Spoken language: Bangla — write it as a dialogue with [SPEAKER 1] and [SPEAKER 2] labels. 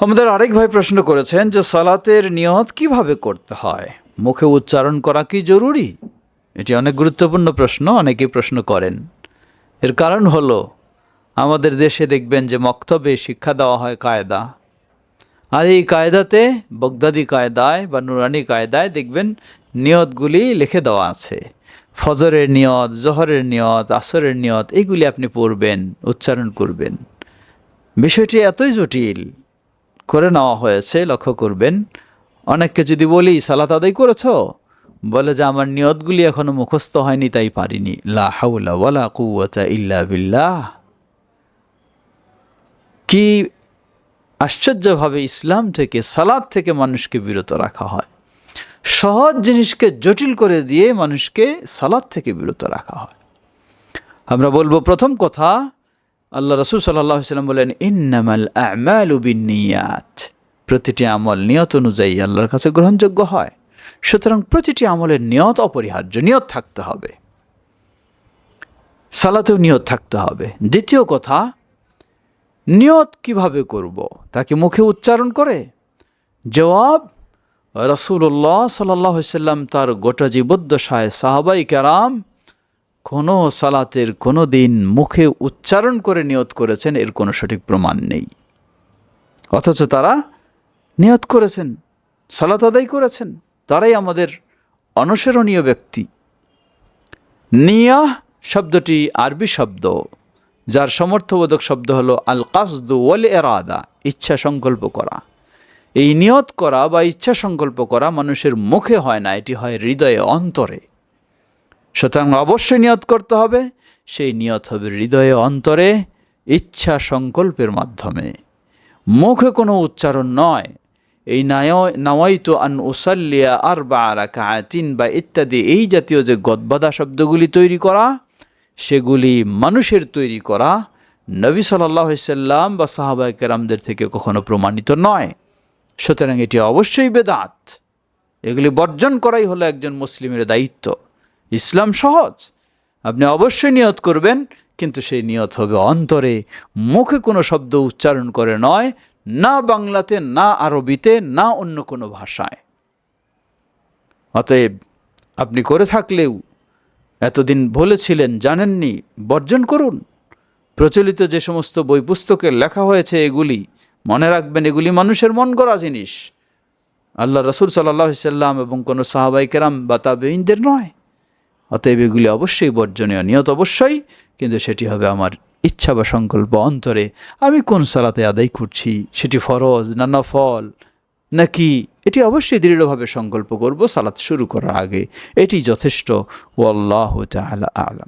[SPEAKER 1] আমাদের আরেক ভাই প্রশ্ন করেছেন যে সালাতের নিয়ত কীভাবে করতে হয়? মুখে উচ্চারণ করা কি জরুরি? এটি অনেক গুরুত্বপূর্ণ প্রশ্ন, অনেকেই প্রশ্ন করেন। এর কারণ হলো, আমাদের দেশে দেখবেন যে মক্তবে শিক্ষা দেওয়া হয় কায়দা। আর এই কায়দাতে, বগদাদি কায়দায় বা নুরানি কায়দায় দেখবেন নিয়তগুলি লিখে দেওয়া আছে। ফজরের নিয়ত, জহরের নিয়ত, আসরের নিয়ত এইগুলি আপনি পড়বেন, উচ্চারণ করবেন। বিষয়টি এতই জটিল করে নেওয়া হয়েছে, লক্ষ্য করবেন। অনেককে যদি বলি, সালাত আদায় করেছ? বলে যে, আমার নিয়তগুলি এখনও মুখস্থ হয়নি, তাই পারিনি। ইল্লা বিল্লাহ। কি আশ্চর্যভাবে ইসলাম থেকে সালাদ থেকে মানুষকে বিরত রাখা হয়। সহজ জিনিসকে জটিল করে দিয়ে মানুষকে সালাদ থেকে বিরত রাখা হয়। আমরা বলব, প্রথম কথা আল্লাহ রসুল সাল্লাহ সাল্লাম বলেন, ইন্নামাল আমাল বিনিয়াত প্রতিটি আমল নিয়ত অনুযায়ী আল্লাহর কাছে গ্রহণযোগ্য হয়। সুতরাং প্রতিটি আমলের নিয়ত অপরিহার্য, নিয়ত থাকতে হবে। সালাতেও নিয়ত থাকতে হবে। দ্বিতীয় কথা, নিয়ত কীভাবে করব? তাকে মুখে উচ্চারণ করে? জবাব রসুল্লাহ সাল্লাহ সাল্লাম তার গোটা জীবদ্দশায় সাহাবাই কেরাম কোনো সালাতের কোনো দিন মুখে উচ্চারণ করে নিয়ত করেছেন, এর কোনো সঠিক প্রমাণ নেই। অথচ তারা নিয়ত করেছেন, সালাত আদায় করেছেন, তারাই আমাদের অনুসরণীয় ব্যক্তি। নিয়া শব্দটি আরবি শব্দ, যার সমর্থবোধক শব্দ হলো আল কাসদু ওয়াল এরাদা ইচ্ছা সংকল্প করা। এই নিয়ত করা বা ইচ্ছা সংকল্প করা মানুষের মুখে হয় না, এটি হয় হৃদয়ে, অন্তরে। সুতরাং অবশ্যই নিয়ত করতে হবে। সেই নিয়ত হবে হৃদয়ে, অন্তরে ইচ্ছা সংকল্পের মাধ্যমে। মুখে কোনো উচ্চারণ নয়। এই নাওয়াইতো আন উসাল্লিয়া আর বা রাকাতিন বা ইত্যাদি এই জাতীয় যে গদবাদা শব্দগুলি তৈরি করা, সেগুলি মানুষের তৈরি করা নবী সাল্লাহ সাল্লাম বা সাহাবা কেরামদের থেকে কখনো প্রমাণিত নয়। সুতরাং এটি অবশ্যই বেদাত। এগুলি বর্জন করাই হলো একজন মুসলিমের দায়িত্ব। ইসলাম সহজ। আপনি অবশ্যই নিয়ত করবেন, কিন্তু সেই নিয়ত হবে অন্তরে। মুখে কোনো শব্দ উচ্চারণ করে নয়, না বাংলাতে, না আরবিতে, না অন্য কোনো ভাষায়। অতএব আপনি করে থাকলেও, এতদিন বলেছিলেন, জানেননি, বর্জন করুন। প্রচলিত যে সমস্ত বই পুস্তকে লেখা হয়েছে এগুলি, মনে রাখবেন এগুলি মানুষের মন গড়া জিনিস। আল্লাহ রসুল সাল্লাহ সাল্লাম এবং কোনো সাহাবাই কেরাম বা তাবেইনদের নয়। অতএব এগুলি অবশ্যই বর্জনীয়, নিয়ত অবশ্যই, কিন্তু সেটি হবে আমার ইচ্ছা বা সংকল্প অন্তরে। আমি কোন সালাতে আদায় করছি? সেটি ফরজ না নফল? নাকি এটি অবশ্যই দৃঢ়ভাবে সংকল্প করব সালাত শুরু করার আগে? এটি যথেষ্ট। ওয়াল্লাহ তালা আলম।